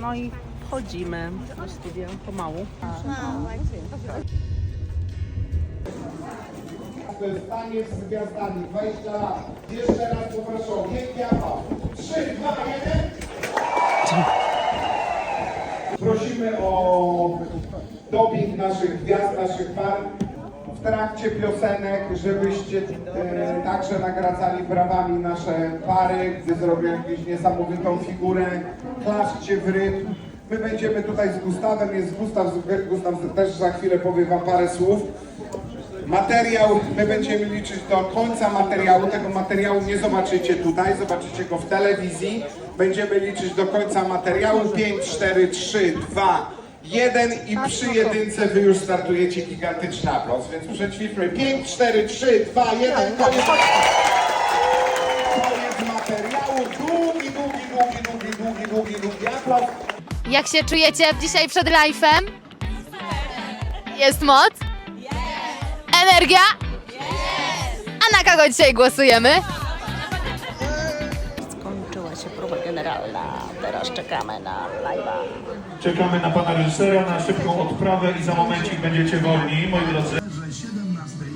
No i wchodzimy do studia pomału. To jest taniec z gwiazdami, 20 lat. Jeszcze raz poproszę o wielki aplauz. 3, 2, 1. Prosimy o dubbing naszych gwiazd, naszych par w trakcie piosenek, żebyście e, także nagradzali brawami nasze pary, gdy zrobią jakąś niesamowitą figurę, klaszcie w rytm. My będziemy tutaj z Gustawem, jest Gustaw, Gustaw też za chwilę powie wam parę słów. Materiał, my będziemy liczyć do końca materiału. Tego materiału nie zobaczycie tutaj, zobaczycie go w telewizji. Będziemy liczyć do końca materiału. 5, 4, 3, 2, 1 i przy jedynce wy już startujecie gigantyczny aplauz. Więc przećwiczmy. 5, 4, 3, 2, 1. Koniec. Koniec materiału. Długi, długi, długi, długi, długi, długi, długi aplauz. Jak się czujecie dzisiaj przed live'em? Jest moc? Energia? A na kogo dzisiaj głosujemy? się próba generalna. Teraz czekamy na live'a. Czekamy na pana reżysera, na szybką odprawę i za momencik będziecie wolni, moi drodzy. 17